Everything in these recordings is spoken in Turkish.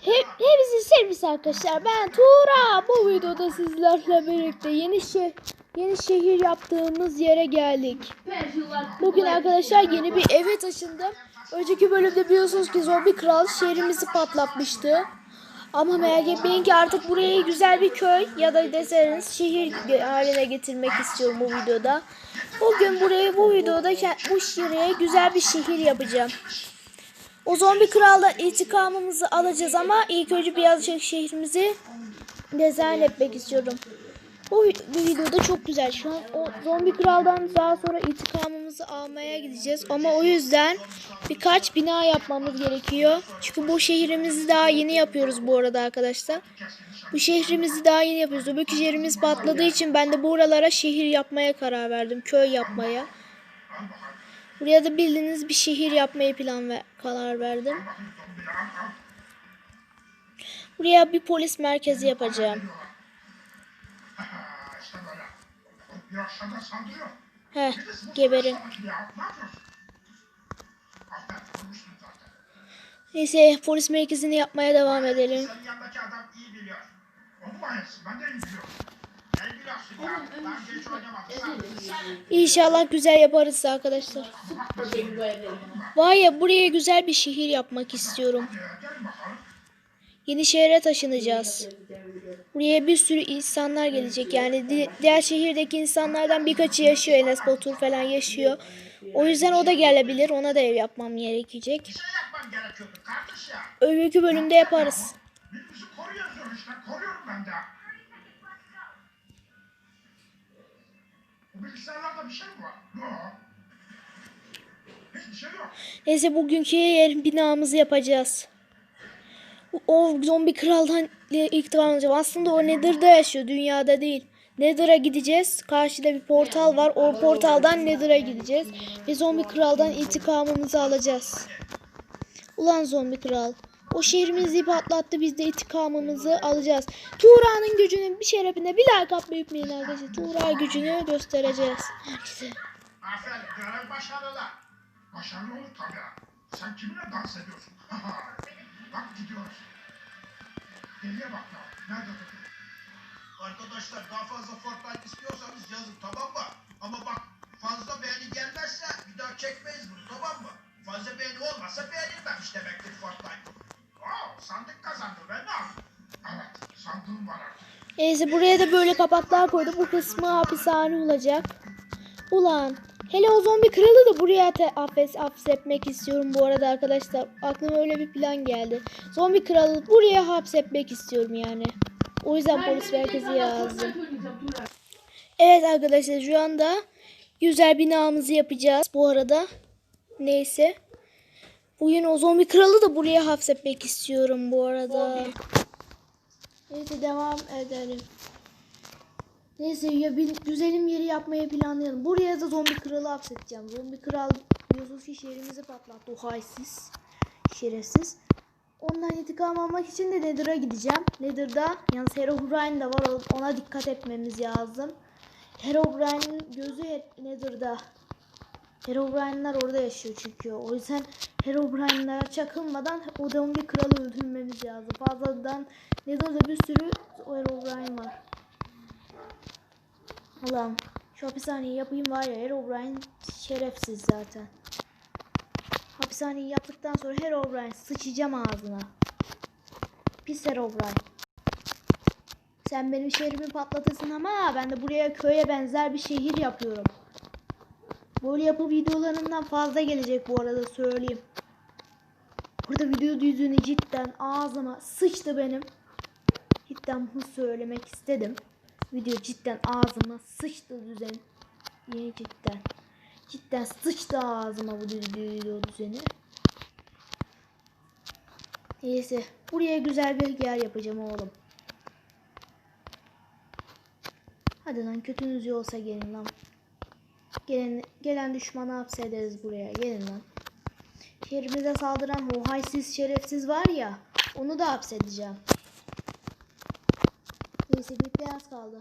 Hep, hepinizi sevmiş arkadaşlar. Ben Tuğra. Bu videoda sizlerle birlikte yeni şe yeni şehir yaptığımız yere geldik. Bugün arkadaşlar yeni bir eve taşındım. Önceki bölümde biliyorsunuz ki zombi kral şehrimizi patlatmıştı. Ama merak etmeyin ki artık burayı güzel bir köy ya da deseniz şehir haline getirmek istiyorum bu videoda. Bugün burayı bu videoda bu şehre güzel bir şehir yapacağım. O zombi kraldan intikamımızı alacağız ama ilk önce birazcık şehrimizi dizayn etmek istiyorum. Bu, videoda çok güzel. Şu an o zombi kraldan daha sonra intikamımızı almaya gideceğiz. Ama o yüzden birkaç bina yapmamız gerekiyor. Çünkü bu şehrimizi daha yeni yapıyoruz bu arada arkadaşlar. Bu şehrimizi daha yeni yapıyoruz. Öbürkü şehrimiz patladığı için ben de buralara şehir yapmaya karar verdim. Köy yapmaya. Buraya da bildiğiniz bir şehir yapmayı plan ve karar verdim. Buraya bir polis merkezi yapacağım. Heh, geberin. Neyse polis merkezini yapmaya devam edelim. Senin yanındaki adam iyi biliyor. O mu? Ben de iyi biliyorum. İnşallah güzel yaparız arkadaşlar. Var ya buraya güzel bir şehir yapmak istiyorum. Yeni şehre taşınacağız. Buraya bir sürü insanlar gelecek. Yani di- diğer şehirdeki insanlardan birkaçı yaşıyor. Enes Batur falan yaşıyor. O yüzden o da gelebilir. Ona da ev yapmam gerekecek. Öbürkü bölümde yaparız. Koruyorum ben de. Bilgisayarlarda bir şey mi var? Yok. Hiçbir şey yok. Neyse bugünkü yer binamızı yapacağız. O zombi kraldan iktidarını alacağım. Aslında o Nether'da yaşıyor. Dünyada değil. Nether'a gideceğiz. Karşıda bir portal var. O portaldan Nether'a gideceğiz. Ve zombi kraldan intikamımızı alacağız. Ulan zombi kral. O şehrimizi patlattı. Biz de intikamımızı alacağız. Tuğra'nın gücünün bir şerefine bir like atmayı unutmayın arkadaşlar. Tuğra gücünü göstereceğiz. Herkese. Aferin. Görev başarılı. Olur tabii. Sen kiminle dans ediyorsun? bak gidiyoruz. Deliye bak ya. Nerede tutuyor? Arkadaşlar daha fazla Fortnite istiyorsanız yazın tamam mı? Ama bak fazla beğeni gelmezse bir daha çekmeyiz bunu tamam mı? Fazla beğeni olmazsa beğenilmemiş demektir Fortnite. Oo, sandık kazandı ve ne yaptı? Evet, sandığım var artık. Neyse buraya da böyle kapaklar koydum. Bu kısmı hapishane olacak. Ulan. Hele o zombi kralı da buraya affes hapsetmek istiyorum bu arada arkadaşlar. Aklıma öyle bir plan geldi. Zombi kralı buraya hapsetmek istiyorum yani. O yüzden polis merkezi yazdım. Evet arkadaşlar şu anda güzel binamızı yapacağız bu arada. Neyse. Bugün o zombi kralı da buraya hapsetmek istiyorum bu arada. Neyse devam edelim. Neyse ya bir güzelim yeri yapmayı planlayalım. Buraya da zombi kralı hapsedeceğim. Zombi kral biliyorsunuz ki şehrimizi patlattı. Haysiz. Şerefsiz. Ondan intikam almak için de Nether'a gideceğim. Nether'da yalnız Herobrine de var. Ona dikkat etmemiz lazım. Herobrine'in gözü Nether'da. Herobrine'ler orada yaşıyor çünkü. O yüzden Herobrine'lere çakılmadan o zombi kralı öldürmemiz lazım. Fazladan Nether'da bir sürü Herobrine var. Ulan şu hapishaneyi yapayım var ya Herobrine şerefsiz zaten. Hapishaneyi yaptıktan sonra Herobrine sıçacağım ağzına. Pis Herobrine. Sen benim şehrimi patlatırsın ama ben de buraya köye benzer bir şehir yapıyorum. Böyle yapı videolarından fazla gelecek bu arada söyleyeyim. Burada video yüzünü cidden ağzıma sıçtı benim. Cidden bunu söylemek istedim. Video cidden ağzıma sıçtı düzen. Yine cidden. Cidden sıçtı ağzıma bu video düzeni. Neyse. Buraya güzel bir yer yapacağım oğlum. Hadi lan kötünüz yoksa gelin lan. Gelen, gelen düşmanı hapsederiz buraya. Gelin lan. Şehrimize saldıran o haysiz şerefsiz var ya. Onu da hapsedeceğim. Neyse bir beyaz kaldı.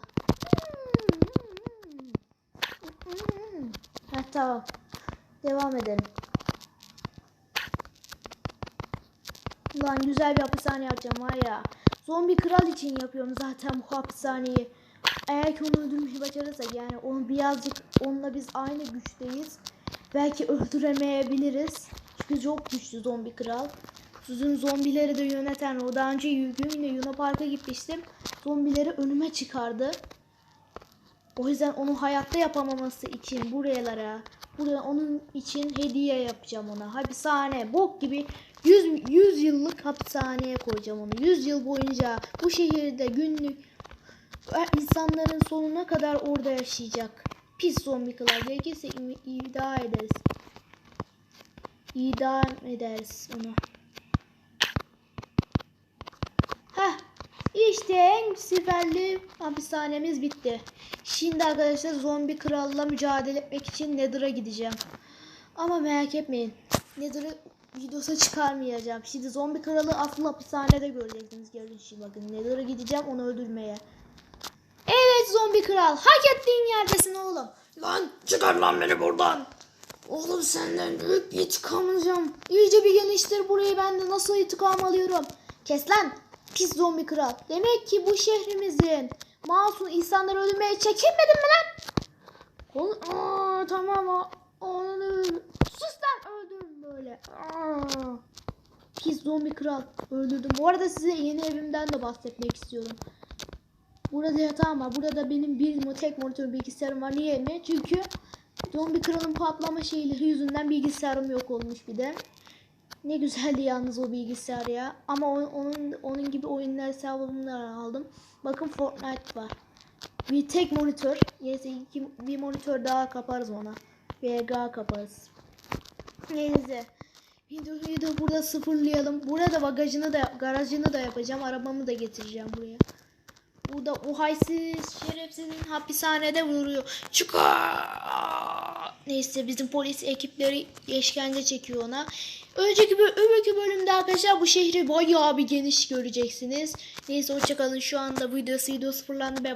Heh, tamam. Devam edelim. Ulan güzel bir hapishane yapacağım var ya. Zombi kral için yapıyorum zaten bu hapishaneyi. Eğer ki onu öldürmeyi başarırsak yani onu birazcık onunla biz aynı güçteyiz. Belki öldüremeyebiliriz. Çünkü çok güçlü zombi kral. Sizin zombileri de yöneten o daha önce yine Yuna Park'a gitmiştim. Zombileri önüme çıkardı. O yüzden onu hayatta yapamaması için buralara, buraya onun için hediye yapacağım ona. Hapishane, bok gibi 100, 100 yıllık hapishaneye koyacağım onu. 100 yıl boyunca bu şehirde günlük insanların sonuna kadar orada yaşayacak. Pis zombi kılar. Gerekirse idam ederiz. İdam ederiz onu. Heh. İşte en siperli hapishanemiz bitti. Şimdi arkadaşlar zombi kralla mücadele etmek için Nether'a gideceğim. Ama merak etmeyin. Nether'ı videosa çıkarmayacağım. Şimdi zombi kralı asıl hapishanede göreceksiniz. Gelin şimdi bakın. Nether'a gideceğim onu öldürmeye. Evet zombi kral. Hak ettiğin yerdesin oğlum. Lan çıkar lan beni buradan. Oğlum senden büyük bir intikam alacağım. İyice bir geliştir burayı ben de nasıl intikam alıyorum. Kes lan pis zombi kral. Demek ki bu şehrimizin masum insanları öldürmeye çekinmedin mi lan? Oğlum, aa, tamam onu. Sus lan öldürün böyle. Aa. Pis zombi kral öldürdüm. Bu arada size yeni evimden de bahsetmek istiyorum. Burada yatağım var. Burada benim bir tek monitör bilgisayarım var. Niye mi? Çünkü zombi kralın patlama şeyleri yüzünden bilgisayarım yok olmuş bir de. Ne güzeldi yalnız o bilgisayar ya. Ama onun onun gibi oyunlar hesabımdan aldım. Bakın Fortnite var. Bir tek monitör. Neyse iki, bir monitör daha kaparız ona. VGA kaparız. Neyse. Videoyu da burada sıfırlayalım. Burada bagajını da garajını da yapacağım. Arabamı da getireceğim buraya. Burada o haysiz şerefsizin hapishanede vuruyor. Çıkar. Neyse bizim polis ekipleri işkence çekiyor ona. Önceki öbürkü bölümde arkadaşlar bu şehri bayağı bir geniş göreceksiniz. Neyse hoşçakalın. Şu anda videosu video sıfırlandı.